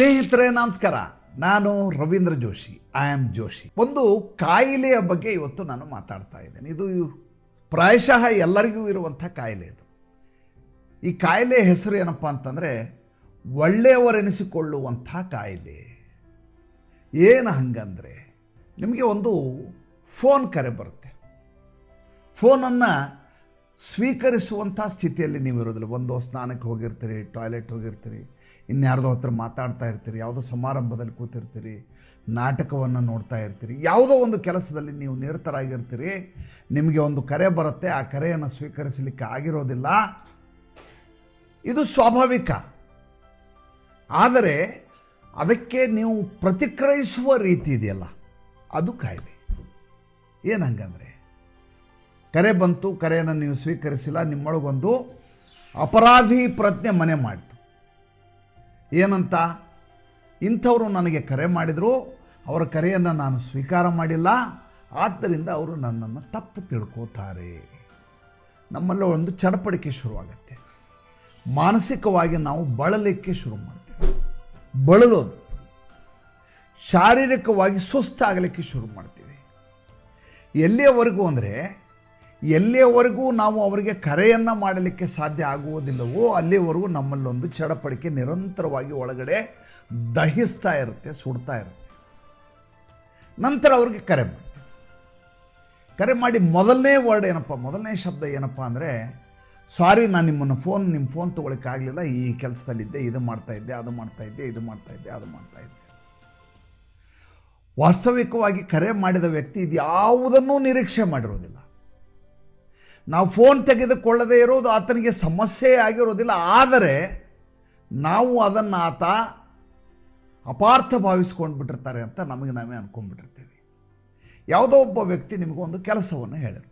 ಸ್ನೇಹಿತರೆ, ನಮಸ್ಕಾರ. ನಾನು Ravindra Joshi. I am Joshi. ಒಂದು ಕಾಯಿಲೆಯ ಬಗ್ಗೆ ಇವತ್ತು ನಾನು ಮಾತಾಡ್ತಾ ಇದ್ದೇನೆ. ಇದು ಪ್ರಾಯಶಃ ಎಲ್ಲರಿಗೂ ಇರುವಂಥ ಕಾಯಿಲೆ ಇದು. ಈ ಕಾಯಿಲೆ ಹೆಸರು ಏನಪ್ಪ ಅಂತಂದರೆ, ಒಳ್ಳೆಯವರೆನಿಸಿಕೊಳ್ಳುವಂಥ ಕಾಯಿಲೆ. ಏನು ಹಂಗಂದರೆ, ನಿಮಗೆ ಒಂದು ಫೋನ್ ಕರೆ ಬರುತ್ತೆ. ಫೋನನ್ನು ಸ್ವೀಕರಿಸುವಂಥ ಸ್ಥಿತಿಯಲ್ಲಿ ನೀವು ಇರೋದಿಲ್ಲ ಒಂದು ಸ್ನಾನಕ್ಕೆ ಹೋಗಿರ್ತೀರಿ ಟಾಯ್ಲೆಟ್ ಹೋಗಿರ್ತೀರಿ, ಇನ್ಯಾರ್ದೋ ಹತ್ರ ಮಾತಾಡ್ತಾ ಇರ್ತೀರಿ, ಯಾವುದೋ ಸಮಾರಂಭದಲ್ಲಿ ಕೂತಿರ್ತೀರಿ, ನಾಟಕವನ್ನು ನೋಡ್ತಾ ಇರ್ತೀರಿ, ಯಾವುದೋ ಒಂದು ಕೆಲಸದಲ್ಲಿ ನೀವು ನಿರತರಾಗಿರ್ತೀರಿ, ನಿಮಗೆ ಒಂದು ಕರೆ ಬರುತ್ತೆ, ಆ ಕರೆಯನ್ನು ಸ್ವೀಕರಿಸಲಿಕ್ಕೆ ಆಗಿರೋದಿಲ್ಲ. ಇದು ಸ್ವಾಭಾವಿಕ. ಆದರೆ ಅದಕ್ಕೆ ನೀವು ಪ್ರತಿಕ್ರಿಯಿಸುವ ರೀತಿ ಇದೆಯಲ್ಲ, ಅದು ಕಾಯಿಲೆ. ಏನಂಗಂದರೆ ಕರೆ ಬಂತು, ಕರೆಯನ್ನು ನೀವು ಸ್ವೀಕರಿಸಿಲ್ಲ, ನಿಮ್ಮೊಳಗೊಂದು ಅಪರಾಧಿ ಪ್ರಜ್ಞೆ ಮನೆ ಮಾಡಿತು. ಏನಂತ? ಇಂಥವರು ನನಗೆ ಕರೆ ಮಾಡಿದರು, ಅವರ ಕರೆಯನ್ನು ನಾನು ಸ್ವೀಕಾರ ಮಾಡಿಲ್ಲ, ಆದ್ದರಿಂದ ಅವರು ನನ್ನನ್ನು ತಪ್ಪು ತಿಳ್ಕೋತಾರೆ. ನಮ್ಮಲ್ಲಿ ಒಂದು ಚಡಪಡಿಕೆ ಶುರುವಾಗುತ್ತೆ. ಮಾನಸಿಕವಾಗಿ ನಾವು ಬಳಲಿಕ್ಕೆ ಶುರು ಮಾಡ್ತೀವಿ. ಬಳಲೋದು. ಶಾರೀರಿಕವಾಗಿ ಸುಸ್ತಾಗಲಿಕ್ಕೆ ಶುರು ಮಾಡ್ತೀವಿ. ಎಲ್ಲಿಯವರೆಗೂ ಅಂದರೆ ಎಲ್ಲಿಯವರೆಗೂ ನಾವು ಅವರಿಗೆ ಕರೆಯನ್ನು ಮಾಡಲಿಕ್ಕೆ ಸಾಧ್ಯ ಆಗುವುದಿಲ್ಲವೋ ಅಲ್ಲಿವರೆಗೂ ನಮ್ಮಲ್ಲೊಂದು ಚಡಪಡಿಕೆ ನಿರಂತರವಾಗಿ ಒಳಗಡೆ ದಹಿಸ್ತಾ ಇರುತ್ತೆ, ಸುಡ್ತಾ ಇರುತ್ತೆ. ನಂತರ ಅವ್ರಿಗೆ ಕರೆ ಮಾಡಿ. ಕರೆ ಮಾಡಿ ಮೊದಲನೇ ವರ್ಡ್ ಏನಪ್ಪ, ಮೊದಲನೇ ಶಬ್ದ ಏನಪ್ಪ ಅಂದರೆ ಸಾರಿ ನಾನು ನಿಮ್ಮನ್ನು ಫೋನ್ ನಿಮ್ಮ ಫೋನ್ ತೊಗೊಳಕ್ಕಾಗಲಿಲ್ಲ ಈ ಕೆಲಸದಲ್ಲಿದ್ದೆ, ಇದು ಮಾಡ್ತಾ ಇದ್ದೆ, ಅದು ಮಾಡ್ತಾ ಇದ್ದೆ, ಇದು ಮಾಡ್ತಾ ಇದ್ದೆ, ಅದು ಮಾಡ್ತಾ ಇದ್ದೆ. ವಾಸ್ತವಿಕವಾಗಿ ಕರೆ ಮಾಡಿದ ವ್ಯಕ್ತಿ ಇದು ಯಾವುದನ್ನೂ ನಿರೀಕ್ಷೆ ಮಾಡಿರೋದಿಲ್ಲ. ನಾವು ಫೋನ್ ತೆಗೆದುಕೊಳ್ಳದೇ ಇರೋದು ಆತನಿಗೆ ಸಮಸ್ಯೆ ಆಗಿರೋದಿಲ್ಲ. ಆದರೆ ನಾವು ಅದನ್ನು ಆತ ಅಪಾರ್ಥ ಭಾವಿಸ್ಕೊಂಡು ಬಿಟ್ಟಿರ್ತಾರೆ ಅಂತ ನಮಗೆ ನಾವೇ ಅಂದ್ಕೊಂಡ್ಬಿಟ್ಟಿರ್ತೀವಿ ಯಾವುದೋ ಒಬ್ಬ ವ್ಯಕ್ತಿ ನಿಮಗೊಂದು ಕೆಲಸವನ್ನು ಹೇಳಿರ್ತಾರೆ.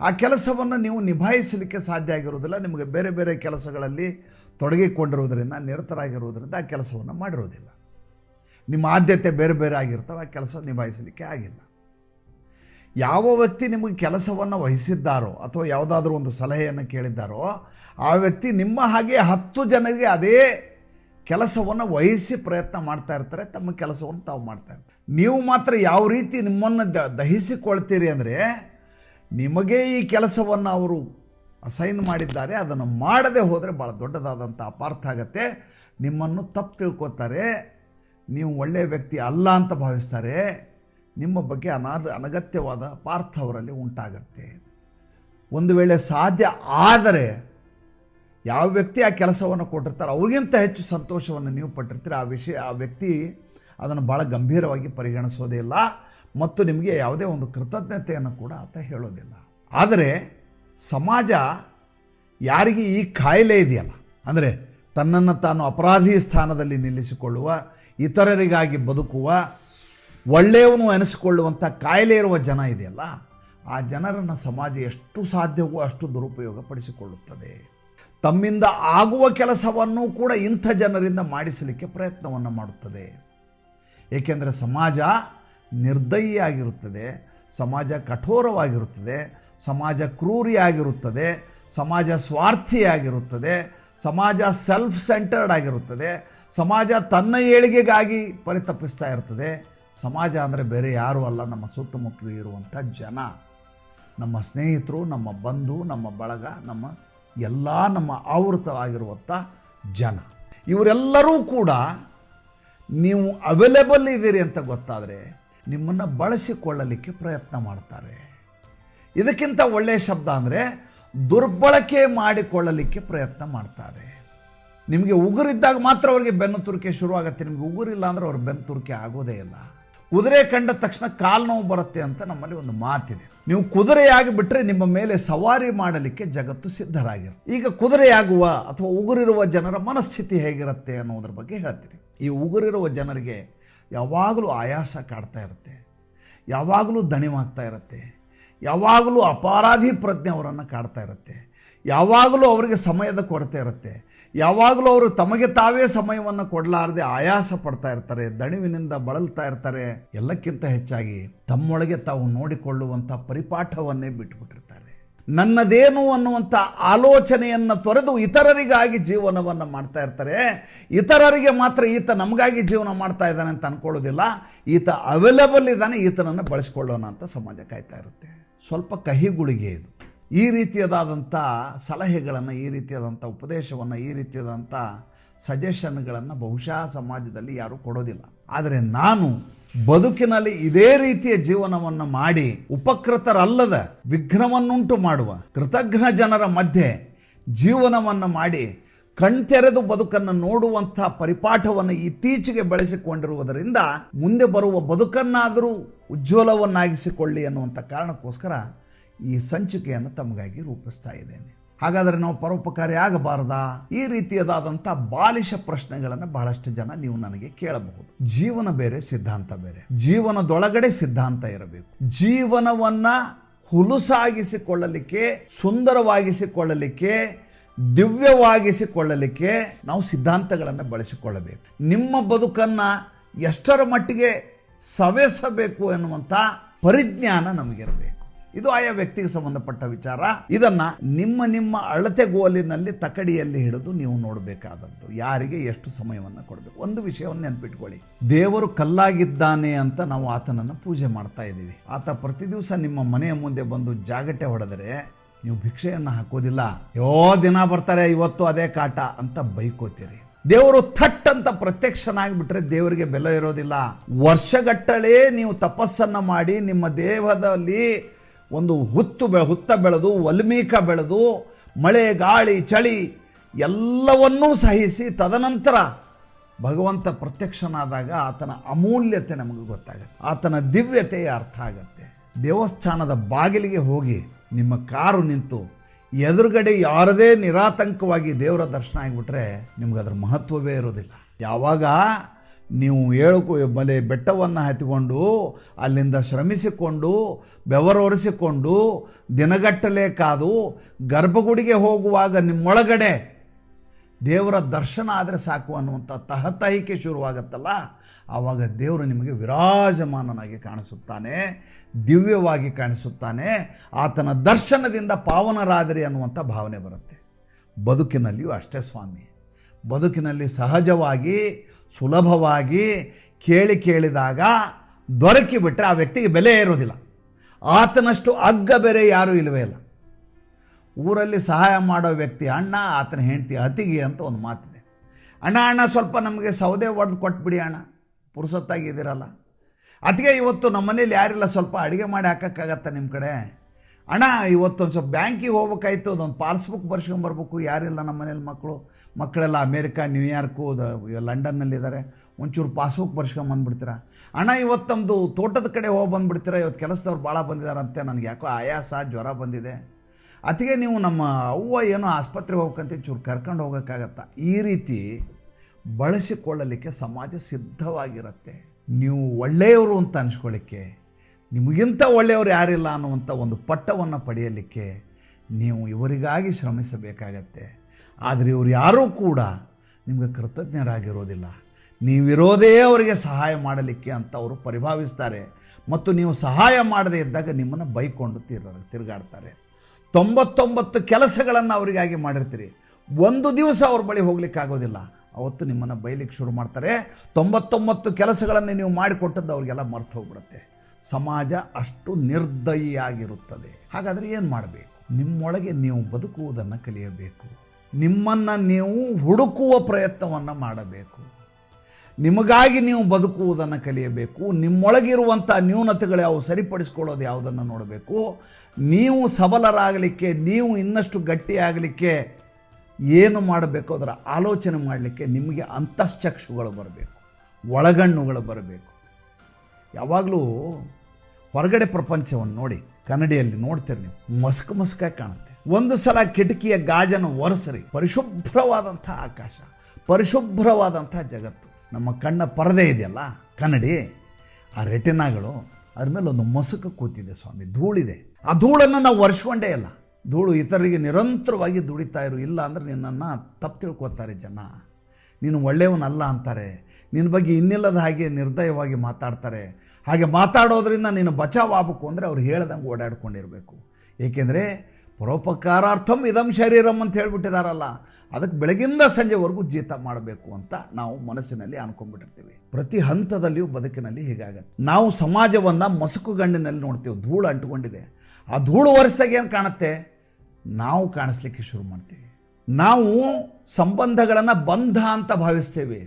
ಆ ಕೆಲಸವನ್ನು ನೀವು ನಿಭಾಯಿಸಲಿಕ್ಕೆ ಸಾಧ್ಯ ಆಗಿರೋದಿಲ್ಲ. ನಿಮಗೆ ಬೇರೆ ಬೇರೆ ಕೆಲಸಗಳಲ್ಲಿ ತೊಡಗಿಕೊಂಡಿರುವುದರಿಂದ ನಿರತರಾಗಿರುವುದರಿಂದ ಆ ಕೆಲಸವನ್ನು ಮಾಡಿರೋದಿಲ್ಲ. ನಿಮ್ಮ ಆದ್ಯತೆ ಬೇರೆ ಬೇರೆ ಆಗಿರ್ತವೆ, ಆ ಕೆಲಸ ನಿಭಾಯಿಸಲಿಕ್ಕೆ ಆಗಿಲ್ಲ. ಯಾವ ವ್ಯಕ್ತಿ ನಿಮಗೆ ಕೆಲಸವನ್ನು ವಹಿಸಿದ್ದಾರೋ ಅಥವಾ ಯಾವುದಾದ್ರೂ ಒಂದು ಸಲಹೆಯನ್ನು ಕೇಳಿದ್ದಾರೋ, ಆ ವ್ಯಕ್ತಿ ನಿಮ್ಮ ಹಾಗೆ ಹತ್ತು ಜನರಿಗೆ ಅದೇ ಕೆಲಸವನ್ನು ವಹಿಸಿ ಪ್ರಯತ್ನ ಮಾಡ್ತಾ ಇರ್ತಾರೆ, ತಮ್ಮ ಕೆಲಸವನ್ನು ತಾವು ಮಾಡ್ತಾ ಇರ್ತಾರೆ. ನೀವು ಮಾತ್ರ ಯಾವ ರೀತಿ ನಿಮ್ಮನ್ನು ದ, ದಹಿಸಿಕೊಳ್ತೀರಿ ಅಂದರೆ ನಿಮಗೆ ಈ ಕೆಲಸವನ್ನು ಅವರು ಅಸೈನ್ ಮಾಡಿದ್ದಾರೆ, ಅದನ್ನು ಮಾಡದೆ ಹೋದರೆ ಭಾಳ ದೊಡ್ಡದಾದಂಥ ಅಪಾರ್ಥ ಆಗತ್ತೆ. ನಿಮ್ಮನ್ನು ತಪ್ಪು ತಿಳ್ಕೊತಾರೆ ನೀವು ಒಳ್ಳೆಯ ವ್ಯಕ್ತಿ ಅಲ್ಲ ಅಂತ ಭಾವಿಸ್ತಾರೆ. ನಿಮ್ಮ ಬಗ್ಗೆ ಅನಾದ, ಅನಗತ್ಯವಾದ ಪಾರ್ಥ ಅವರಲ್ಲಿ ಉಂಟಾಗತ್ತೆ. ಒಂದು ವೇಳೆ ಸಾಧ್ಯ ಆದರೆ ಯಾವ ವ್ಯಕ್ತಿ ಆ ಕೆಲಸವನ್ನು ಕೊಟ್ಟಿರ್ತಾರೆ, ಅವ್ರಿಗಿಂತ ಹೆಚ್ಚು ಸಂತೋಷವನ್ನು ನೀವು ಪಟ್ಟಿರ್ತೀರ. ಆ ವಿಷಯ ಆ ವ್ಯಕ್ತಿ ಅದನ್ನು ಭಾಳ ಗಂಭೀರವಾಗಿ ಪರಿಗಣಿಸೋದೇ ಇಲ್ಲ ಮತ್ತು ನಿಮಗೆ ಯಾವುದೇ ಒಂದು ಕೃತಜ್ಞತೆಯನ್ನು ಕೂಡ ಆತ ಹೇಳೋದಿಲ್ಲ. ಆದರೆ ಸಮಾಜ ಯಾರಿಗೆ ಈ ಕಾಯಿಲೆ ಇದೆಯಲ್ಲ, ಅಂದರೆ ತನ್ನನ್ನು ತಾನು ಅಪರಾಧಿ ಸ್ಥಾನದಲ್ಲಿ ನಿಲ್ಲಿಸಿಕೊಳ್ಳುವ, ಇತರರಿಗಾಗಿ ಬದುಕುವ ಒಳ್ಳೆಯವನು ಅನಿಸಿಕೊಳ್ಳುವಂಥ ಕಾಯಿಲೆ ಇರುವ ಜನ ಇದೆಯಲ್ಲ, ಆ ಜನರನ್ನು ಸಮಾಜ ಎಷ್ಟು ಸಾಧ್ಯವೋ ಅಷ್ಟು ದುರುಪಯೋಗ ಪಡಿಸಿಕೊಳ್ಳುತ್ತದೆ ತಮ್ಮಿಂದ ಆಗುವ ಕೆಲಸವನ್ನು ಕೂಡ ಇಂಥ ಜನರಿಂದ ಮಾಡಿಸಲಿಕ್ಕೆ ಪ್ರಯತ್ನವನ್ನು ಮಾಡುತ್ತದೆ. ಏಕೆಂದರೆ ಸಮಾಜ ನಿರ್ದಯಿಯಾಗಿರುತ್ತದೆ, ಸಮಾಜ ಕಠೋರವಾಗಿರುತ್ತದೆ, ಸಮಾಜ ಕ್ರೂರಿಯಾಗಿರುತ್ತದೆ, ಸಮಾಜ ಸ್ವಾರ್ಥಿಯಾಗಿರುತ್ತದೆ, ಸಮಾಜ ಸೆಲ್ಫ್ ಸೆಂಟರ್ಡ್ ಆಗಿರುತ್ತದೆ, ಸಮಾಜ ತನ್ನ ಏಳಿಗೆಗಾಗಿ ಪರಿತಪಿಸ್ತಾ ಇರ್ತದೆ. ಸಮಾಜ ಅಂದರೆ ಬೇರೆ ಯಾರೂ ಅಲ್ಲ, ನಮ್ಮ ಸುತ್ತಮುತ್ತಲು ಇರುವಂಥ ಜನ. ನಮ್ಮ ಸ್ನೇಹಿತರು, ನಮ್ಮ ಬಂಧು, ನಮ್ಮ ಬಳಗ, ನಮ್ಮ ಎಲ್ಲ ನಮ್ಮ ಆವೃತವಾಗಿರುವಂಥ ಜನ. ಇವರೆಲ್ಲರೂ ಕೂಡ ನೀವು ಅವೈಲೇಬಲ್ ಇದ್ದೀರಿ ಅಂತ ಗೊತ್ತಾದರೆ ನಿಮ್ಮನ್ನು ಬಳಸಿಕೊಳ್ಳಲಿಕ್ಕೆ ಪ್ರಯತ್ನ ಮಾಡ್ತಾರೆ. ಇದಕ್ಕಿಂತ ಒಳ್ಳೆಯ ಶಬ್ದ ಅಂದರೆ ದುರ್ಬಳಕೆ ಮಾಡಿಕೊಳ್ಳಲಿಕ್ಕೆ ಪ್ರಯತ್ನ ಮಾಡ್ತಾರೆ. ನಿಮಗೆ ಉಗುರಿದ್ದಾಗ ಮಾತ್ರ ಅವರಿಗೆ ಬೆನ್ನು ತುರಿಕೆ ಶುರುವಾಗುತ್ತೆ. ನಿಮಗೆ ಉಗುರಿಲ್ಲ ಅಂದರೆ ಅವ್ರ ಬೆನ್ನು ತುರಿಕೆ ಆಗೋದೇ ಇಲ್ಲ. ಕುದುರೆ ಕಂಡ ತಕ್ಷಣ ಕಾಲು ನೋವು ಬರುತ್ತೆ ಅಂತ ನಮ್ಮಲ್ಲಿ ಒಂದು ಮಾತಿದೆ. ನೀವು ಕುದುರೆಯಾಗಿ ಬಿಟ್ಟರೆ ನಿಮ್ಮ ಮೇಲೆ ಸವಾರಿ ಮಾಡಲಿಕ್ಕೆ ಜಗತ್ತು ಸಿದ್ಧರಾಗಿರು. ಈಗ ಕುದುರೆಯಾಗುವ ಅಥವಾ ಉಗುರಿರುವ ಜನರ ಮನಸ್ಥಿತಿ ಹೇಗಿರುತ್ತೆ ಅನ್ನೋದ್ರ ಬಗ್ಗೆ ಹೇಳ್ತೀನಿ. ಈ ಉಗುರಿರುವ ಜನರಿಗೆ ಯಾವಾಗಲೂ ಆಯಾಸ ಕಾಡ್ತಾ ಇರುತ್ತೆ. ಯಾವಾಗಲೂ ದಣಿವಾಗ್ತಾ ಇರುತ್ತೆ. ಯಾವಾಗಲೂ ಅಪರಾಧಿ ಪ್ರಜ್ಞೆ ಅವರನ್ನು ಕಾಡ್ತಾ ಇರುತ್ತೆ. ಯಾವಾಗಲೂ ಅವರಿಗೆ ಸಮಯದ ಕೊರತೆ ಇರುತ್ತೆ. ಯಾವಾಗಲೂ ಅವರು ತಮಗೆ ತಾವೇ ಸಮಯವನ್ನು ಕೊಡಲಾರದೆ ಆಯಾಸ ಪಡ್ತಾ ಇರ್ತಾರೆ, ದಣಿವಿನಿಂದ ಬಳಲ್ತಾ ಇರ್ತಾರೆ, ಎಲ್ಲಕ್ಕಿಂತ ಹೆಚ್ಚಾಗಿ ತಮ್ಮೊಳಗೆ ತಾವು ನೋಡಿಕೊಳ್ಳುವಂಥ ಪರಿಪಾಠವನ್ನೇ ಬಿಟ್ಟುಬಿಟ್ಟಿರ್ತಾರೆ ನನ್ನದೇನು ಅನ್ನುವಂಥ ಆಲೋಚನೆಯನ್ನು ತೊರೆದು ಇತರರಿಗಾಗಿ ಜೀವನವನ್ನು ಮಾಡ್ತಾ ಇರ್ತಾರೆ. ಇತರರಿಗೆ ಮಾತ್ರ ಈತ ನಮಗಾಗಿ ಜೀವನ ಮಾಡ್ತಾ ಇದ್ದಾನೆ ಅಂತ ಅನ್ಕೊಳ್ಳೋದಿಲ್ಲ. ಈತ ಅವೈಲೇಬಲ್ ಇದ್ದಾನೆ, ಈತನನ್ನು ಬಳಸ್ಕೊಳ್ಳೋಣ ಅಂತ ಸಮಾಜ ಕಾಯ್ತಾ ಇರುತ್ತೆ. ಸ್ವಲ್ಪ ಕಹಿ ಗುಳಿಗೆ ಇದು. ಈ ರೀತಿಯದಾದಂಥ ಸಲಹೆಗಳನ್ನು, ಈ ರೀತಿಯಾದಂಥ ಉಪದೇಶವನ್ನು, ಈ ರೀತಿಯಾದಂಥ ಸಜೆಷನ್ಗಳನ್ನು ಬಹುಶಃ ಸಮಾಜದಲ್ಲಿ ಯಾರೂ ಕೊಡೋದಿಲ್ಲ. ಆದರೆ ನಾನು ಬದುಕಿನಲ್ಲಿ ಇದೇ ರೀತಿಯ ಜೀವನವನ್ನು ಮಾಡಿ ಉಪಕೃತರಲ್ಲದ ವಿಘ್ನವನ್ನುಂಟು ಮಾಡುವ, ಕೃತಜ್ಞ ಜನರ ಮಧ್ಯೆ ಜೀವನವನ್ನು ಮಾಡಿ ಕಣ್ತೆರೆದು ಬದುಕನ್ನು ನೋಡುವಂಥ ಪರಿಪಾಠವನ್ನು ಇತ್ತೀಚೆಗೆ ಬೆಳೆಸಿಕೊಂಡಿರುವುದರಿಂದ ಮುಂದೆ ಬರುವ ಬದುಕನ್ನಾದರೂ ಉಜ್ವಲವನ್ನಾಗಿಸಿಕೊಳ್ಳಿ ಅನ್ನುವಂಥ ಕಾರಣಕ್ಕೋಸ್ಕರ ಈ ಸಂಚಿಕೆಯನ್ನು ತಮಗಾಗಿ ರೂಪಿಸ್ತಾ ಇದ್ದೇನೆ. ಹಾಗಾದರೆ ನಾವು ಪರೋಪಕಾರಿ ಆಗಬಾರ್ದಾ? ಈ ರೀತಿಯದಾದಂಥ ಬಾಲಿಶ ಪ್ರಶ್ನೆಗಳನ್ನು ಬಹಳಷ್ಟು ಜನ ನೀವು ನನಗೆ ಕೇಳಬಹುದು. ಜೀವನ ಬೇರೆ, ಸಿದ್ಧಾಂತ ಬೇರೆ. ಜೀವನದೊಳಗಡೆ ಸಿದ್ಧಾಂತ ಇರಬೇಕು. ಜೀವನವನ್ನ ಹುಲುಸಾಗಿಸಿಕೊಳ್ಳಲಿಕ್ಕೆ, ಸುಂದರವಾಗಿಸಿಕೊಳ್ಳಲಿಕ್ಕೆ, ದಿವ್ಯವಾಗಿಸಿಕೊಳ್ಳಲಿಕ್ಕೆ ನಾವು ಸಿದ್ಧಾಂತಗಳನ್ನು ಬಳಸಿಕೊಳ್ಳಬೇಕು. ನಿಮ್ಮ ಬದುಕನ್ನು ಎಷ್ಟರ ಮಟ್ಟಿಗೆ ಸವೆಸಬೇಕು ಎನ್ನುವಂಥ ಪರಿಜ್ಞಾನ ನಮಗಿರಬೇಕು. ಇದು ಆಯಾ ವ್ಯಕ್ತಿಗೆ ಸಂಬಂಧಪಟ್ಟ ವಿಚಾರ. ಇದನ್ನ ನಿಮ್ಮ ನಿಮ್ಮ ಅಳತೆಗೋಲಿನಲ್ಲಿ ತಕಡಿಯಲ್ಲಿ ಹಿಡಿದು ನೀವು ನೋಡಬೇಕಾದದ್ದು. ಯಾರಿಗೆ ಎಷ್ಟು ಸಮಯವನ್ನು ಕೊಡಬೇಕು? ಒಂದು ವಿಷಯವನ್ನು ನೆನ್ಪಿಟ್ಕೊಳ್ಳಿ. ದೇವರು ಕಲ್ಲಾಗಿದ್ದಾನೆ ಅಂತ ನಾವು ಆತನನ್ನು ಪೂಜೆ ಮಾಡ್ತಾ ಇದ್ದೀವಿ. ಆತ ಪ್ರತಿ ದಿವಸ ನಿಮ್ಮ ಮನೆಯ ಮುಂದೆ ಬಂದು ಜಾಗಟೆ ಹೊಡೆದರೆ ನೀವು ಭಿಕ್ಷೆಯನ್ನು ಹಾಕೋದಿಲ್ಲ. ಯೋ, ದಿನ ಬರ್ತಾರೆ, ಇವತ್ತು ಅದೇ ಕಾಟ ಅಂತ ಬೈಕೋತೀರಿ. ದೇವರು ಥಟ್ ಅಂತ ಪ್ರತ್ಯಕ್ಷನಾಗ್ಬಿಟ್ರೆ ದೇವರಿಗೆ ಬೆಲೆ ಇರೋದಿಲ್ಲ. ವರ್ಷಗಟ್ಟಲೆ ನೀವು ತಪಸ್ಸನ್ನು ಮಾಡಿ ನಿಮ್ಮ ದೇಹದಲ್ಲಿ ಒಂದು ಹುತ್ತು ಬೆ, ಹುತ್ತ ಬೆಳೆದು, ವಲ್ಮೀಕ ಬೆಳೆದು, ಮಳೆ, ಗಾಳಿ, ಚಳಿ ಎಲ್ಲವನ್ನೂ ಸಹಿಸಿ ತದನಂತರ ಭಗವಂತ ಪ್ರತ್ಯಕ್ಷನಾದಾಗ ಆತನ ಅಮೂಲ್ಯತೆ ನಮಗೆ ಗೊತ್ತಾಗುತ್ತೆ. ಆತನ ದಿವ್ಯತೆ ಅರ್ಥ ಆಗುತ್ತೆ. ದೇವಸ್ಥಾನದ ಬಾಗಿಲಿಗೆ ಹೋಗಿ ನಿಮ್ಮ ಕಾರು ನಿಂತು ಎದುರುಗಡೆ ಯಾರದೇ ನಿರಾತಂಕವಾಗಿ ದೇವರ ದರ್ಶನ ಆಗಿಬಿಟ್ರೆ ನಿಮ್ಗೆ ಅದರ ಮಹತ್ವವೇ ಇರೋದಿಲ್ಲ. ಯಾವಾಗ ನೀವು ಏಳು ಬಲೆ ಬೆಟ್ಟವನ್ನು ಹತ್ತಿಕೊಂಡು ಅಲ್ಲಿಂದ ಶ್ರಮಿಸಿಕೊಂಡು ಬೆವರೊರೆಸಿಕೊಂಡು ದಿನಗಟ್ಟಲೆ ಕಾದು ಗರ್ಭಗುಡಿಗೆ ಹೋಗುವಾಗ ನಿಮ್ಮೊಳಗಡೆ ದೇವರ ದರ್ಶನ ಆದರೆ ಸಾಕು ಅನ್ನುವಂಥ ತಹತಹಿಕೆ ಶುರುವಾಗತ್ತಲ್ಲ? ಆವಾಗ ದೇವರು ನಿಮಗೆ ವಿರಾಜಮಾನನಾಗಿ ಕಾಣಿಸುತ್ತಾನೆ, ದಿವ್ಯವಾಗಿ ಕಾಣಿಸುತ್ತಾನೆ, ಆತನ ದರ್ಶನದಿಂದ ಪಾವನರಾದರಿ ಅನ್ನುವಂಥ ಭಾವನೆ ಬರುತ್ತೆ. ಬದುಕಿನಲ್ಲಿಯೂ ಅಷ್ಟೇ ಸ್ವಾಮಿ. ಬದುಕಿನಲ್ಲಿ ಸಹಜವಾಗಿ ಸುಲಭವಾಗಿ ಕೇಳಿ ಕೇಳಿದಾಗ ದೊರಕಿಬಿಟ್ರೆ ಆ ವ್ಯಕ್ತಿಗೆ ಬೆಲೆ ಇರೋದಿಲ್ಲ ಆತನಷ್ಟು ಅಗ್ಗ ಬೇರೆ ಯಾರೂ ಇಲ್ಲವೇ ಇಲ್ಲ. ಊರಲ್ಲಿ ಸಹಾಯ ಮಾಡೋ ವ್ಯಕ್ತಿ ಅಣ್ಣ, ಆತನ ಹೆಂಡತಿ ಅತಿಗೆ ಅಂತ ಒಂದು ಮಾತಿದೆ. ಅಣ್ಣ ಅಣ್ಣ, ಸ್ವಲ್ಪ ನಮಗೆ ಸೌದೆ ಒಡೆದು ಕೊಟ್ಬಿಡಿ ಅಣ್ಣ. ಪುರುಸೊತ್ತಾಗಿದ್ದೀರಲ್ಲ. ಅತಿಗೆ ಇವತ್ತು ನಮ್ಮ ಮನೇಲಿ ಯಾರಿಲ್ಲ, ಸ್ವಲ್ಪ ಅಡುಗೆ ಮಾಡಿ ಹಾಕೋಕ್ಕಾಗತ್ತ ನಿಮ್ಮ ಕಡೆ? ಅಣ್ಣ ಇವತ್ತೊಂದು ಸ್ವಲ್ಪ ಬ್ಯಾಂಕಿಗೆ ಹೋಗ್ಬೇಕಾಯ್ತು, ಅದೊಂದು ಪಾಸ್ಬುಕ್ ಬರ್ಸ್ಕೊಂಬರ್ಬೇಕು. ಯಾರಿಲ್ಲ ನಮ್ಮ ಮನೇಲಿ ಮಕ್ಕಳು ಮಕ್ಕಳೆಲ್ಲ ಅಮೇರಿಕಾ ನ್ಯೂಯಾರ್ಕು ದ ಲಂಡನ್ನಲ್ಲಿದ್ದಾರೆ ಒಂಚೂರು ಪಾಸ್ಬುಕ್ ಬರ್ಸ್ಕೊಂಬಂದ್ಬಿಡ್ತೀರಾ? ಅಣ್ಣ, ಇವತ್ತು ನಮ್ಮದು ತೋಟದ ಕಡೆ ಹೋಗಿ ಬಂದುಬಿಡ್ತೀರಾ? ಇವತ್ತು ಕೆಲಸದವ್ರು ಭಾಳ ಬಂದಿದ್ದಾರಂತೆ ನನಗೆ ಯಾಕೋ ಆಯಾಸ, ಜ್ವರ ಬಂದಿದೆ. ಅದಕ್ಕೆ ನೀವು ನಮ್ಮ ಅವ್ವ ಏನೋ ಆಸ್ಪತ್ರೆಗೆ ಹೋಗ್ಬೇಕಂತ ಚೂರು ಕರ್ಕೊಂಡು ಹೋಗೋಕ್ಕಾಗತ್ತ? ಈ ರೀತಿ ಬಳಸಿಕೊಳ್ಳಲಿಕ್ಕೆ ಸಮಾಜ ಸಿದ್ಧವಾಗಿರುತ್ತೆ. ನೀವು ಒಳ್ಳೆಯವರು ಅಂತ ಅನ್ಸ್ಕೊಳ್ಳಿಕ್ಕೆ. ನಿಮಗಿಂತ ಒಳ್ಳೆಯವರು ಯಾರಿಲ್ಲ ಅನ್ನುವಂಥ ಒಂದು ಪಟ್ಟವನ್ನು ಪಡೆಯಲಿಕ್ಕೆ ನೀವು ಇವರಿಗಾಗಿ ಶ್ರಮಿಸಬೇಕಾಗತ್ತೆ. ಆದರೆ ಇವರು ಯಾರೂ ಕೂಡ ನಿಮಗೆ ಕೃತಜ್ಞರಾಗಿರೋದಿಲ್ಲ. ನೀವಿರೋದೇ ಅವರಿಗೆ ಸಹಾಯ ಮಾಡಲಿಕ್ಕೆ ಅಂತ ಅವರು ಪರಿಭಾವಿಸ್ತಾರೆ. ಮತ್ತು ನೀವು ಸಹಾಯ ಮಾಡದೇ ಇದ್ದಾಗ ನಿಮ್ಮನ್ನು ಬೈಕೊಂಡು ತಿರ್ ತಿರುಗಾಡ್ತಾರೆ. ತೊಂಬತ್ತೊಂಬತ್ತು ಕೆಲಸಗಳನ್ನು ಅವರಿಗಾಗಿ ಮಾಡಿರ್ತೀರಿ. ಒಂದು ದಿವಸ ಅವ್ರ ಬಳಿ ಹೋಗ್ಲಿಕ್ಕಾಗೋದಿಲ್ಲ ಅವತ್ತು ನಿಮ್ಮನ್ನು ಬೈಲಿಕ್ಕೆ ಶುರು ಮಾಡ್ತಾರೆ. ತೊಂಬತ್ತೊಂಬತ್ತು ಕೆಲಸಗಳನ್ನು ನೀವು ಮಾಡಿಕೊಟ್ಟದ್ದು ಅವರಿಗೆಲ್ಲ ಮರ್ತು ಹೋಗ್ಬಿಡುತ್ತೆ. ಸಮಾಜ ಅಷ್ಟು ನಿರ್ದಯಿಯಾಗಿರುತ್ತದೆ. ಹಾಗಾದರೆ ಏನು ಮಾಡಬೇಕು? ನಿಮ್ಮೊಳಗೆ ನೀವು ಬದುಕುವುದನ್ನು ಕಲಿಯಬೇಕು. ನಿಮ್ಮನ್ನು ನೀವು ಹುಡುಕುವ ಪ್ರಯತ್ನವನ್ನು ಮಾಡಬೇಕು. ನಿಮಗಾಗಿ ನೀವು ಬದುಕುವುದನ್ನು ಕಲಿಯಬೇಕು. ನಿಮ್ಮೊಳಗಿರುವಂಥ ನ್ಯೂನತೆಗಳು ಯಾವ ಸರಿಪಡಿಸ್ಕೊಳ್ಳೋದು ಯಾವುದನ್ನು ನೋಡಬೇಕು? ನೀವು ಸಬಲರಾಗಲಿಕ್ಕೆ, ನೀವು ಇನ್ನಷ್ಟು ಗಟ್ಟಿಯಾಗಲಿಕ್ಕೆ ಏನು ಮಾಡಬೇಕು? ಅದರ ಆಲೋಚನೆ ಮಾಡಲಿಕ್ಕೆ ನಿಮಗೆ ಅಂತಶ್ಚಕ್ಷುಗಳು ಬರಬೇಕು. ಒಳಗಣ್ಣುಗಳು ಬರಬೇಕು. ಯಾವಾಗಲೂ ಹೊರಗಡೆ ಪ್ರಪಂಚವನ್ನು ನೋಡಿ, ಕನ್ನಡಿಯಲ್ಲಿ ನೋಡ್ತೀರಿ ನೀವು, ಮಸ್ಕ್ ಮಸ್ಕಾಗಿ ಕಾಣುತ್ತೆ. ಒಂದು ಸಲ ಕಿಟಕಿಯ ಗಾಜನ್ನು ಒರೆಸ್ರಿ, ಪರಿಶುಭ್ರವಾದಂಥ ಆಕಾಶ, ಪರಿಶುಭ್ರವಾದಂಥ ಜಗತ್ತು. ನಮ್ಮ ಕಣ್ಣ ಪರದೆ ಇದೆಯಲ್ಲ, ಕನ್ನಡಿ, ಆ ರೆಟಿನಾಗಳು, ಅದ್ರ ಮೇಲೆ ಒಂದು ಮಸುಕು ಕೂತಿದೆ ಸ್ವಾಮಿ, ಧೂಳಿದೆ. ಆ ಧೂಳನ್ನು ನಾವು ಒರೆಸ್ಕೊಂಡೇ ಇಲ್ಲ. ಧೂಳು ಇತರರಿಗೆ ನಿರಂತರವಾಗಿ ದುಡಿತಾ ಇರು, ಇಲ್ಲ ಅಂದರೆ ನಿನ್ನನ್ನು ತಪ್ಪು ತಿಳ್ಕೊತಾರೆ ಜನ. ನೀನು ಒಳ್ಳೆಯವನಲ್ಲ ಅಂತಾರೆ ನಿನ್ನ ಬಗ್ಗೆ ಇನ್ನಿಲ್ಲದ ಹಾಗೆ ನಿರ್ದಯವಾಗಿ ಮಾತಾಡ್ತಾರೆ. ಹಾಗೆ ಮಾತಾಡೋದ್ರಿಂದ ನೀನು ಬಚಾವ್ ಆಗ್ಬೇಕು ಅಂದರೆ ಅವ್ರು ಹೇಳ್ದಂಗೆ ಓಡಾಡ್ಕೊಂಡಿರಬೇಕು. ಏಕೆಂದರೆ ಪರೋಪಕಾರಾರ್ಥಂ ಇದಂ ಶರೀರಂ ಅಂತ ಹೇಳಿಬಿಟ್ಟಿದಾರಲ್ಲ, ಅದಕ್ಕೆ ಬೆಳಗಿಂದ ಸಂಜೆವರೆಗೂ ಜೀತ ಮಾಡಬೇಕು ಅಂತ ನಾವು ಮನಸ್ಸಿನಲ್ಲಿ ಅನ್ಕೊಂಡ್ಬಿಟ್ಟಿರ್ತೀವಿ. ಪ್ರತಿ ಹಂತದಲ್ಲಿಯೂ ಬದುಕಿನಲ್ಲಿ ಹೀಗಾಗತ್ತೆ. ನಾವು ಸಮಾಜವನ್ನು ಮಸುಕುಗಂಡಿನಲ್ಲಿ ನೋಡ್ತೀವಿ, ಧೂಳು ಅಂಟುಕೊಂಡಿದೆ. ಆ ಧೂಳು ವರ್ಷದಾಗ ಏನು ಕಾಣುತ್ತೆ? ನಾವು ಕಾಣಿಸ್ಲಿಕ್ಕೆ ಶುರು ಮಾಡ್ತೀವಿ. ನಾವು ಸಂಬಂಧಗಳನ್ನು ಬಂಧ ಅಂತ ಭಾವಿಸ್ತೇವೆ.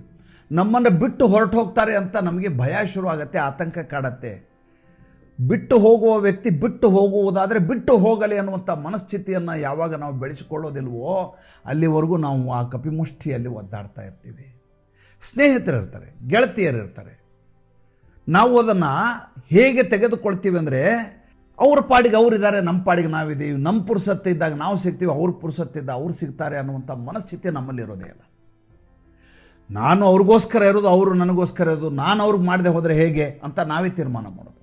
ನಮ್ಮನ್ನು ಬಿಟ್ಟು ಹೊರಟು ಹೋಗ್ತಾರೆ ಅಂತ ನಮಗೆ ಭಯ ಶುರು ಆಗುತ್ತೆ, ಆತಂಕ ಕಾಡತ್ತೆ. ಬಿಟ್ಟು ಹೋಗುವ ವ್ಯಕ್ತಿ ಬಿಟ್ಟು ಹೋಗುವುದಾದರೆ ಬಿಟ್ಟು ಹೋಗಲಿ ಅನ್ನುವಂಥ ಮನಸ್ಥಿತಿಯನ್ನು ಯಾವಾಗ ನಾವು ಬೆಳೆಸಿಕೊಳ್ಳೋದಿಲ್ವೋ, ಅಲ್ಲಿವರೆಗೂ ನಾವು ಆ ಕಪಿಮುಷ್ಟಿಯಲ್ಲಿ ಒದ್ದಾಡ್ತಾ ಇರ್ತೀವಿ. ಸ್ನೇಹಿತರು ಇರ್ತಾರೆ, ಗೆಳತಿಯರು ಇರ್ತಾರೆ. ನಾವು ಅದನ್ನು ಹೇಗೆ ತೆಗೆದುಕೊಳ್ತೀವಿ ಅಂದರೆ, ಅವ್ರ ಪಾಡಿಗೆ ಅವರಿದ್ದಾರೆ ನಮ್ಮ ಪಾಡಿಗೆ ನಾವಿದ್ದೀವಿ. ನಮ್ಮ ಪುರುಸತ್ತೆ ಇದ್ದಾಗ ನಾವು ಸಿಗ್ತೀವಿ, ಅವ್ರ ಪುರುಸತ್ತಿದ್ದ ಅವ್ರು ಸಿಗ್ತಾರೆ ಅನ್ನುವಂಥ ಮನಸ್ಥಿತಿ ನಮ್ಮಲ್ಲಿರೋದೇ ಇಲ್ಲ ನಾನು ಅವ್ರಿಗೋಸ್ಕರ ಇರೋದು, ಅವರು ನನಗೋಸ್ಕರ ಇರೋದು, ನಾನು ಅವ್ರಿಗೆ ಮಾಡದೆ ಹೋದರೆ ಹೇಗೆ ಅಂತ ನಾವೇ ತೀರ್ಮಾನ ಮಾಡೋದು.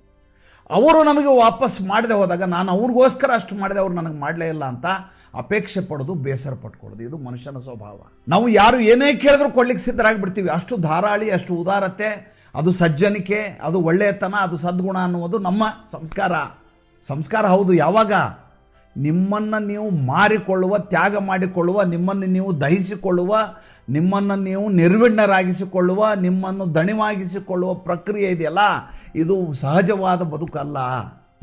ಅವರು ನಮಗೆ ವಾಪಸ್ ಮಾಡದೆ ಹೋದಾಗ ನಾನು ಅವ್ರಿಗೋಸ್ಕರ ಅಷ್ಟು ಮಾಡಿದೆ, ಅವ್ರು ನನಗೆ ಮಾಡಲೇ ಇಲ್ಲ ಅಂತ ಅಪೇಕ್ಷೆ ಪಡೋದು, ಬೇಸರ ಪಟ್ಕೊಳ್ಳೋದು. ಇದು ಮನುಷ್ಯನ ಸ್ವಭಾವ. ನಾವು ಯಾರು ಏನೇ ಕೇಳಿದ್ರು ಕೊಡ್ಲಿಕ್ಕೆ ಸಿದ್ಧರಾಗಿಬಿಡ್ತೀವಿ. ಅಷ್ಟು ಧಾರಾಳಿ, ಅಷ್ಟು ಉದಾರತೆ, ಅದು ಸಜ್ಜನಿಕೆ, ಅದು ಒಳ್ಳೆಯತನ, ಅದು ಸದ್ಗುಣ ಅನ್ನುವುದು ನಮ್ಮ ಸಂಸ್ಕಾರ. ಸಂಸ್ಕಾರ ಹೌದು ಯಾವಾಗ? ನಿಮ್ಮನ್ನು ನೀವು ಮಾರಿಕೊಳ್ಳುವ, ತ್ಯಾಗ ಮಾಡಿಕೊಳ್ಳುವ, ನಿಮ್ಮನ್ನು ನೀವು ದಹಿಸಿಕೊಳ್ಳುವ, ನಿಮ್ಮನ್ನು ನೀವು ನಿರ್ವಿಣ್ಣರಾಗಿಸಿಕೊಳ್ಳುವ ನಿಮ್ಮನ್ನು ದಣಿವಾಗಿಸಿಕೊಳ್ಳುವ ಪ್ರಕ್ರಿಯೆ ಇದೆಯಲ್ಲ? ಇದು ಸಹಜವಾದ ಬದುಕಲ್ಲ.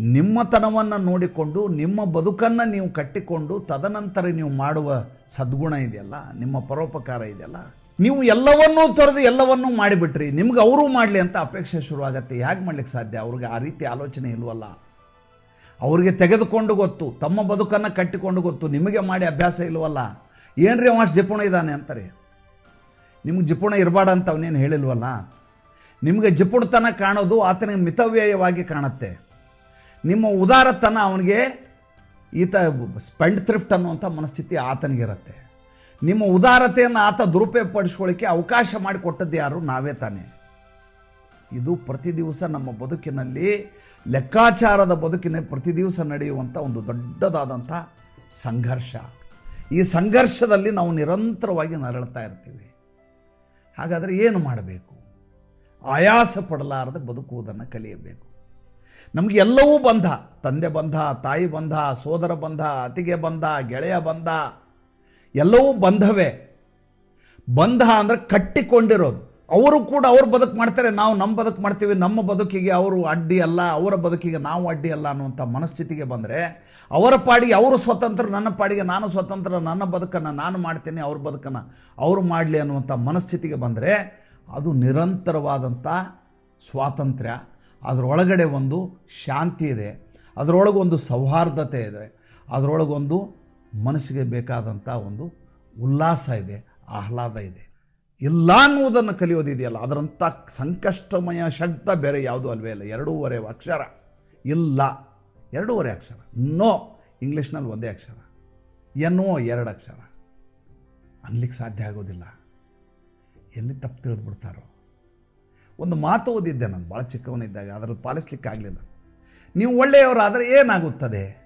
ನಿಮ್ಮತನವನ್ನು ನೋಡಿಕೊಂಡು, ನಿಮ್ಮ ಬದುಕನ್ನು ನೀವು ಕಟ್ಟಿಕೊಂಡು, ತದನಂತರ ನೀವು ಮಾಡುವ ಸದ್ಗುಣ ಇದೆಯಲ್ಲ? ನಿಮ್ಮ ಪರೋಪಕಾರ ಇದೆಯಲ್ಲ? ನೀವು ಎಲ್ಲವನ್ನೂ ತೊರೆದು ಎಲ್ಲವನ್ನೂ ಮಾಡಿಬಿಟ್ರಿ. ನಿಮ್ಗೆ ಅವರು ಮಾಡಲಿ ಅಂತ ಅಪೇಕ್ಷೆ ಶುರುವಾಗತ್ತೆ. ಹೇಗೆ ಮಾಡ್ಲಿಕ್ಕೆ ಸಾಧ್ಯ? ಅವ್ರಿಗೆ ಆ ರೀತಿ ಆಲೋಚನೆ ಇಲ್ವಲ್ಲ? ಅವ್ರಿಗೆ ತೆಗೆದುಕೊಂಡು ಗೊತ್ತು, ತಮ್ಮ ಬದುಕನ್ನು ಕಟ್ಟಿಕೊಂಡು ಗೊತ್ತು, ನಿಮಗೆ ಮಾಡಿ ಅಭ್ಯಾಸ ಇಲ್ವಲ್ಲ? ಏನ್ರಿ ರೀ ಅಷ್ಟು ಜಿಪುಣ ಇದ್ದಾನೆ ಅಂತಾರೆ? ನಿಮ್ಗೆ ಜಿಪುಣ ಇರಬಾರ್ದ ಅಂತ ಅವನೇನು ಹೇಳಿಲ್ವಲ್ಲ? ನಿಮಗೆ ಜಿಪುಣತನ ಕಾಣೋದು ಆತನಿಗೆ ಮಿತವ್ಯಯವಾಗಿ ಕಾಣುತ್ತೆ. ನಿಮ್ಮ ಉದಾರತನ ಅವನಿಗೆ ಈತ ಸ್ಪೆಂಡ್ ಥ್ರಿಫ್ಟ್ ಅನ್ನುವಂಥ ಮನಸ್ಥಿತಿ ಆತನಿಗಿರುತ್ತೆ. ನಿಮ್ಮ ಉದಾರತೆಯನ್ನು ಆತ ದುರುಪಯೋಗ ಪಡಿಸ್ಕೊಳ್ಳಿಕ್ಕೆ ಅವಕಾಶ ಮಾಡಿಕೊಟ್ಟದ್ದು ಯಾರು? ನಾವೇ ತಾನೇ. ಇದು ಪ್ರತಿ ದಿವಸ ನಮ್ಮ ಬದುಕಿನಲ್ಲಿ ಲೆಕ್ಕಾಚಾರದ ಬದುಕಿನ ಪ್ರತಿ ದಿವಸ ನಡೆಯುವಂಥ ಒಂದು ದೊಡ್ಡದಾದಂಥ ಸಂಘರ್ಷ. ಈ ಸಂಘರ್ಷದಲ್ಲಿ ನಾವು ನಿರಂತರವಾಗಿ ನರಳ್ತಾ ಇರ್ತೀವಿ. ಹಾಗಾದರೆ ಏನು ಮಾಡಬೇಕು? ಆಯಾಸ ಪಡಲಾರದೆ ಬದುಕುವುದನ್ನು ಕಲಿಯಬೇಕು. ನಮಗೆ ಎಲ್ಲವೂ ಬಂಧ ತಂದೆ ಬಂಧ ತಾಯಿ ಬಂಧ ಸೋದರ ಬಂಧ ಅತಿಗೆ ಬಂಧ ಗೆಳೆಯ ಬಂಧ ಎಲ್ಲವೂ ಬಂಧವೇ ಬಂಧ ಅಂದರೆ ಕಟ್ಟಿಕೊಂಡಿರೋದು. ಅವರು ಕೂಡ ಅವ್ರ ಬದುಕು ಮಾಡ್ತಾರೆ, ನಾವು ನಮ್ಮ ಬದುಕು ಮಾಡ್ತೀವಿ, ನಮ್ಮ ಬದುಕಿಗೆ ಅವರು ಅಡ್ಡಿ ಅಲ್ಲ, ಅವರ ಬದುಕಿಗೆ ನಾವು ಅಡ್ಡಿ ಅಲ್ಲ ಅನ್ನುವಂಥ ಮನಸ್ಥಿತಿಗೆ ಬಂದರೆ, ಅವರ ಪಾಡಿಗೆ ಅವರು ಸ್ವತಂತ್ರ, ನನ್ನ ಪಾಡಿಗೆ ನಾನು ಸ್ವತಂತ್ರ, ನನ್ನ ಬದುಕನ್ನು ನಾನು ಮಾಡ್ತೀನಿ, ಅವ್ರ ಬದುಕನ್ನು ಅವರು ಮಾಡಲಿ ಅನ್ನುವಂಥ ಮನಸ್ಥಿತಿಗೆ ಬಂದರೆ, ಅದು ನಿರಂತರವಾದಂಥ ಸ್ವಾತಂತ್ರ್ಯ. ಅದರೊಳಗಡೆ ಒಂದು ಶಾಂತಿ ಇದೆ ಅದರೊಳಗೊಂದು ಸೌಹಾರ್ದತೆ ಇದೆ ಅದರೊಳಗೊಂದು ಮನಸ್ಸಿಗೆ ಬೇಕಾದಂಥ ಒಂದು ಉಲ್ಲಾಸ ಇದೆ, ಆಹ್ಲಾದ ಇದೆ. ಇಲ್ಲ ಅನ್ನುವುದನ್ನು ಕಲಿಯೋದಿದೆಯಲ್ಲ, ಅದರಂಥ ಸಂಕಷ್ಟಮಯ ಶಬ್ದ ಬೇರೆ ಯಾವುದೂ ಅಲ್ವೇ ಇಲ್ಲ. ಎರಡೂವರೆ ಅಕ್ಷರ. ಇಲ್ಲ. ಎರಡೂವರೆ ಅಕ್ಷರ. ನೋ. ಇಂಗ್ಲೀಷ್ನಲ್ಲಿ ಒಂದೇ ಅಕ್ಷರ. ಎನ್ನೋ ಎರಡು ಅಕ್ಷರ. ಅನ್ಲಿಕ್ಕೆ ಸಾಧ್ಯ ಆಗೋದಿಲ್ಲ. ಎಲ್ಲಿ ತಪ್ಪು ತಿಳಿದ್ಬಿಡ್ತಾರೋ? ಒಂದು ಮಾತು ಓದಿದ್ದೆ ನಾನು, ಭಾಳ ಚಿಕ್ಕವನಿದ್ದಾಗ, ಅದರಲ್ಲಿ ಪಾಲಿಸ್ಲಿಕ್ಕೆ ಆಗಲಿಲ್ಲ. ನೀವು ಒಳ್ಳೆಯವರಾದರೆ ಏನಾಗುತ್ತದೆ?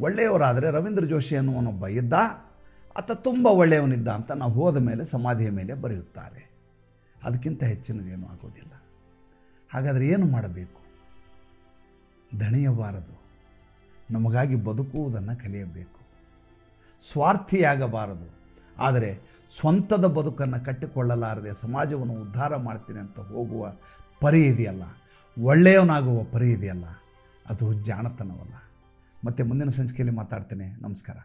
ಒಳ್ಳೆಯವರಾದರೆ ರವೀಂದ್ರ ಜೋಶಿ ಅನ್ನುವನೊಬ್ಬ ಇದ್ದ ಆತ ತುಂಬ ಒಳ್ಳೆಯವನಿದ್ದ ಅಂತ ನಾವು ಹೋದ ಮೇಲೆ, ಸಮಾಧಿಯ ಮೇಲೆ ಬರೆಯುತ್ತಾರೆ. ಅದಕ್ಕಿಂತ ಹೆಚ್ಚಿನದೇನು ಆಗೋದಿಲ್ಲ. ಹಾಗಾದರೆ ಏನು ಮಾಡಬೇಕು? ದಣಿಯಬಾರದು. ನಮಗಾಗಿ ಬದುಕುವುದನ್ನು ಕಲಿಯಬೇಕು. ಸ್ವಾರ್ಥಿಯಾಗಬಾರದು. ಆದರೆ ಸ್ವಂತದ ಬದುಕನ್ನು ಕಟ್ಟಿಕೊಳ್ಳಲಾರದೆ ಸಮಾಜವನ್ನು ಉದ್ಧಾರ ಮಾಡ್ತೀನಿ ಅಂತ ಹೋಗುವ ಪರಿ ಇದೆಯಲ್ಲ ಒಳ್ಳೆಯವನಾಗುವ ಪರಿ ಇದೆಯಲ್ಲ ಅದು ಜಾಣತನವಲ್ಲ. ಮತ್ತು ಮುಂದಿನ ಸಂಚಿಕೆಯಲ್ಲಿ ಮಾತಾಡ್ತೇನೆ. ನಮಸ್ಕಾರ.